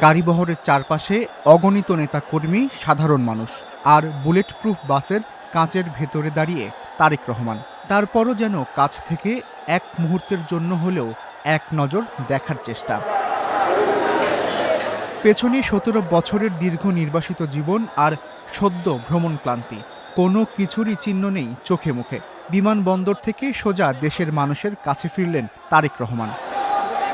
গাড়িবহরের চারপাশে অগণিত নেতাকর্মী, সাধারণ মানুষ আর বুলেট প্রুফ বাসের কাঁচের ভেতরে দাঁড়িয়ে তারেক রহমান। তারপরও যেন কাছ থেকে এক মুহূর্তের জন্য হলেও এক নজর দেখার চেষ্টা। পেছনে সতেরো বছরের দীর্ঘ নির্বাসিত জীবন আর সদ্য ভ্রমণ ক্লান্তি। কোনো কিছুরই চিহ্ন নেই চোখে মুখে। বিমানবন্দর থেকে সোজা দেশের মানুষের কাছে ফিরলেন তারেক রহমান।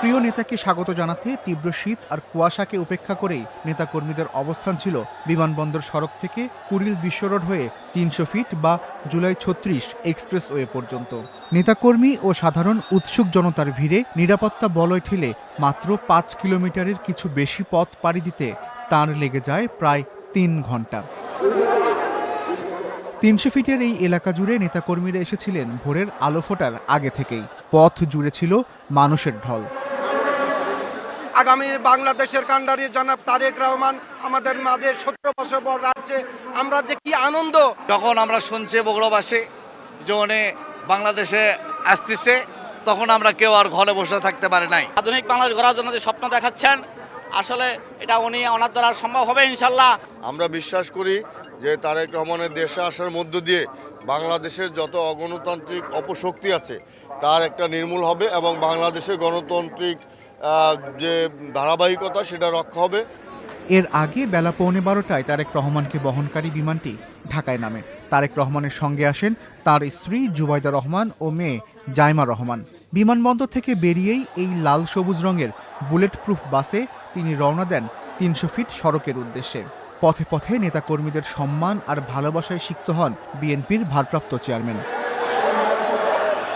প্রিয় নেতাকে স্বাগত জানাতে তীব্র শীত আর কুয়াশাকে উপেক্ষা করেই নেতাকর্মীদের অবস্থান ছিল বিমানবন্দর সড়ক থেকে কুড়িল বিশ্ব রোড হয়ে তিনশো ফিট বা জুলাই ছত্রিশ এক্সপ্রেসওয়ে পর্যন্ত। নেতাকর্মী ও সাধারণ উৎসুক জনতার ভিড়ে নিরাপত্তা বলয় ঠেলে মাত্র পাঁচ কিলোমিটারের কিছু বেশি পথ পাড়ি দিতে তার লেগে যায় প্রায় তিন ঘণ্টা তিনশো ফিটের এই এলাকা জুড়ে নেতাকর্মীরা এসেছিলেন ভোরের আলো ফোটার আগে থেকেই। পথ জুড়ে ছিল মানুষের ঢল। আগামী বাংলাদেশের কান্ডারি জনাব তারেক রহমান আমাদের মাঝে সতেরো বছর পর রাখছে আমরা যে কি আনন্দ। যখন আমরা শুনছি বগুড়াবাসী যে উনি বাংলাদেশে আসতেছে তখন আমরা কেউ আর ঘরে বসে থাকতে পারে নাই। আধুনিক বাংলাদেশ গড়ার জন্য যে স্বপ্ন দেখাচ্ছেন আসলে এটা উনি ওনার দ্বারা সম্ভব হবে ইনশাল্লাহ আমরা বিশ্বাস করি যে তারেক রহমানের দেশে আসার মধ্য দিয়ে বাংলাদেশের যত অগণতান্ত্রিক অপশক্তি আছে তার একটা নির্মূল হবে এবং বাংলাদেশের গণতান্ত্রিক যে ধারাবাহিকতা সেটা রক্ষা হবে। এর আগে বেলা পৌনে বারোটায় তারেক রহমানকে বহনকারী বিমানটি ঢাকায় নামে। তারেক রহমানের সঙ্গে আসেন তার স্ত্রী জুবাইদা রহমান ও মেয়ে জাইমা রহমান। বিমানবন্দর থেকে বেরিয়েই এই লাল সবুজ রঙের বুলেট প্রুফ বাসে তিনি রওনা দেন তিনশো ফিট সড়কের উদ্দেশ্যে। পথে পথে নেতাকর্মীদের সম্মান আর ভালোবাসায় সিক্ত হন বিএনপির ভারপ্রাপ্ত চেয়ারম্যান।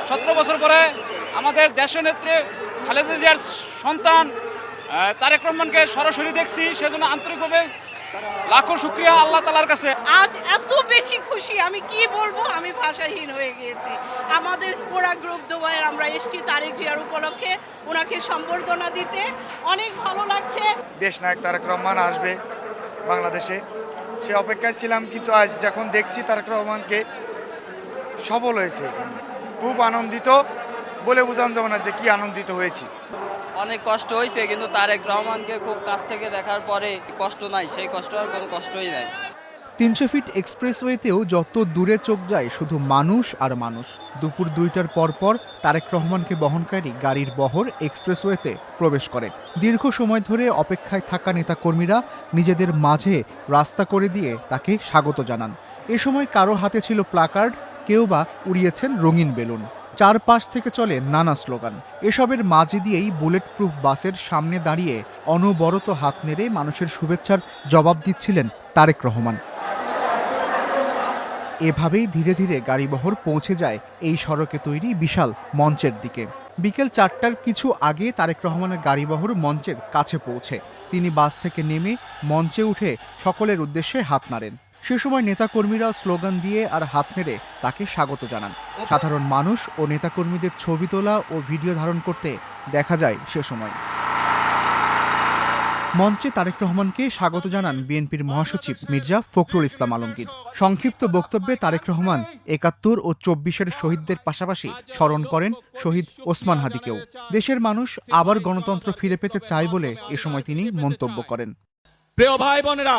সতেরো বছর পরে আমাদের দেশীয় নেত্রী খালেদা জিয়ার সন্তান তারেক রহমানকে সরাসরি দেখছি সেজন্য আন্তরিকভাবে লাখো শুক্রিয়া আল্লাহ তালার কাছে। আজ এত বেশি খুশি আমি কি বলব? আমি ভাষাহীন হয়ে গিয়েছি। আমাদের পুরা গ্রুপ দুবাইয়ের আমরা এসছি তারেক জিয়ার উপলক্ষে ওনাকে সম্বর্ধনা দিতে। অনেক ভালো লাগছে। দেশ নায়ক তারেক রহমান আসবে বাংলাদেশে। সে অপেক্ষায় ছিলাম কিন্তু আজ যখন দেখছি তারেক রহমানকে সফল হয়েছে খুব আনন্দিত। বলে বোঝানো যাবে না যে কি আনন্দিত হয়েছি। অনেক কষ্ট হয়েছে, কিন্তু তারেক রহমানকে খুব কাছ থেকে দেখার পরে কষ্ট নাই, সেই কষ্ট আর কোনো কষ্টই নাই। তিনশো ফিট এক্সপ্রেসওয়েতেও যত দূরে চোখ যায়, শুধু মানুষ আর মানুষ। দুপুর দুইটার পর পর তারেক রহমানকে বহনকারী গাড়ির বহর এক্সপ্রেসওয়েতে প্রবেশ করে। দীর্ঘ সময় ধরে অপেক্ষায় থাকা নেতাকর্মীরা নিজেদের মাঝে রাস্তা করে দিয়ে তাকে স্বাগত জানান। এ সময় কারও হাতে ছিল প্লাকার্ড, কেউ বা উড়িয়েছেন রঙিন বেলুন। চারপাশ থেকে চলে নানা স্লোগান। এসবের মাঝে দিয়েই বুলেট প্রুফ বাসের সামনে দাঁড়িয়ে অনবরত হাত নেড়ে মানুষের শুভেচ্ছার জবাব দিচ্ছিলেন তারেক রহমান। এভাবেই ধীরে ধীরে গাড়িবহর পৌঁছে যায় এই সড়কে তৈরি বিশাল মঞ্চের দিকে। বিকেল চারটার কিছু আগে তারেক রহমানের গাড়িবহর মঞ্চের কাছে পৌঁছে। তিনি বাস থেকে নেমে মঞ্চে উঠে সকলের উদ্দেশ্যে হাত নাড়েন। সে সময় নেতাকর্মীরা স্লোগান দিয়ে আর হাত নেড়ে তাকে স্বাগত জানান। সাধারণ মানুষ ও নেতাকর্মীদের ছবি তোলা ও ভিডিও ধারণ করতে দেখা যায় সে সময়। মঞ্চে তারেক রহমানকে স্বাগত জানান বিএনপির মহাসচিব মির্জা ফখরুল ইসলাম আলমগীর। সংক্ষিপ্ত বক্তব্যে তারেক রহমান একাত্তর ও চব্বিশের শহীদদের পাশাপাশি স্মরণ করেন শহীদ ওসমান হাদিকেও। দেশের মানুষ আবার গণতন্ত্র ফিরে পেতে চায় বলে এ সময় তিনি মন্তব্য করেন। প্রিয় ভাই বোনেরা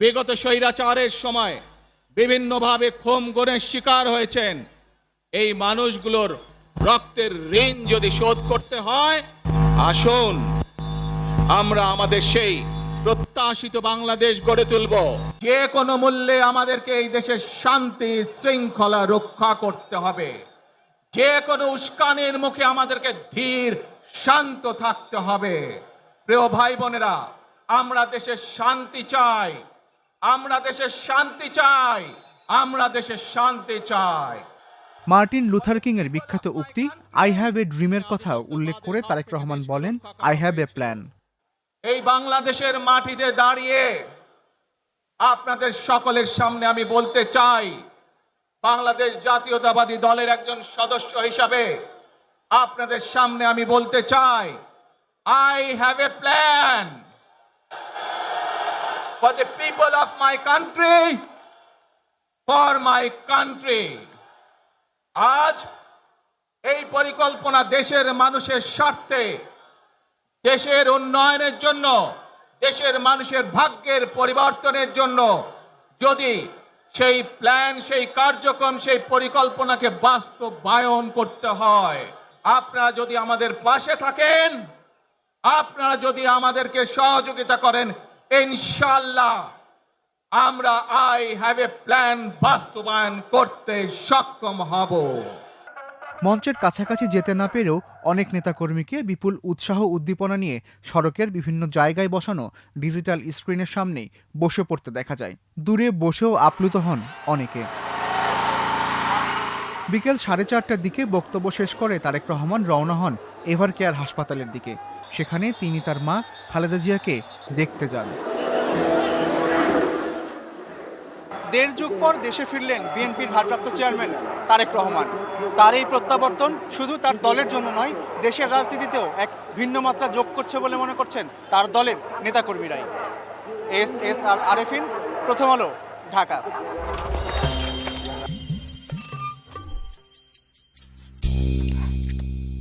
বিগত স্বৈরাচারের সময় বিভিন্নভাবে খোম গণের শিকার হয়েছেন। এই মানুষগুলোর রক্তের ঋণ যদি শোধ করতে হয়, আসুন, আমরা আমাদের সেই প্রত্যাশিত বাংলাদেশ গড়ে তুলব। যে কোনো মূল্যে আমাদেরকে এই দেশের শান্তি, শৃঙ্খলা রক্ষা করতে হবে। যে কোনো উস্কানির মুখে আমাদেরকে ধীর, শান্ত থাকতে হবে। প্রিয় ভাই বোনেরা, আমরা দেশের শান্তি চাই। আমরা দেশের শান্তি চাই আমরা দেশের শান্তি চাই। মার্টিন লুথার কিং এর বিখ্যাত উক্তি আই হ্যাভ এ ড্রিমের কথা উল্লেখ করে তারেক রহমান বলেন আই হ্যাভ এ প্ল্যান এই বাংলাদেশের মাটিতে দাঁড়িয়ে আপনাদের সকলের সামনে আমি বলতে চাই বাংলাদেশ জাতীয়তাবাদী দলের একজন সদস্য হিসাবে আপনাদের সামনে আমি বলতে চাই I have a plan for the people of my country for my country আজ এই পরিকল্পনা দেশের মানুষের স্বার্থে, দেশের উন্নয়নের জন্য, দেশের মানুষের ভাগ্যের পরিবর্তনের জন্য যদি সেই প্ল্যান সেই কার্যক্রম, সেই পরিকল্পনাকে বাস্তবায়ন করতে হয়। আপনারা যদি আমাদের পাশে থাকেন, আপনারা যদি আমাদেরকে সহযোগিতা করেন ইনশাল্লাহ আমরা আই হ্যাভ এ প্ল্যান বাস্তবায়ন করতে সক্ষম হব। মঞ্চের কাছাকাছি যেতে না পেরেও অনেক নেতাকর্মীকে বিপুল উৎসাহ উদ্দীপনা নিয়ে সড়কের বিভিন্ন জায়গায় বসানো ডিজিটাল স্ক্রিনের সামনেই বসে পড়তে দেখা যায়। দূরে বসেও আপ্লুত হন অনেকে। বিকেল সাড়ে চারটার দিকে বক্তব্য শেষ করে তারেক রহমান রওনা হন এভার কেয়ার হাসপাতালের দিকে। সেখানে তিনি তার মা খালেদা জিয়াকে দেখতে যান। দেড় যুগ পর দেশে ফিরলেন বিএনপির ভারপ্রাপ্ত চেয়ারম্যান তারেক রহমান। তার এই প্রত্যাবর্তন শুধু তার দলের জন্য নয়, দেশের রাজনীতিতেও এক ভিন্ন মাত্রা যোগ করছে বলে মনে করছেন তার দলের নেতাকর্মীরাই। S S R Arefin, Prothom Alo, Dhaka.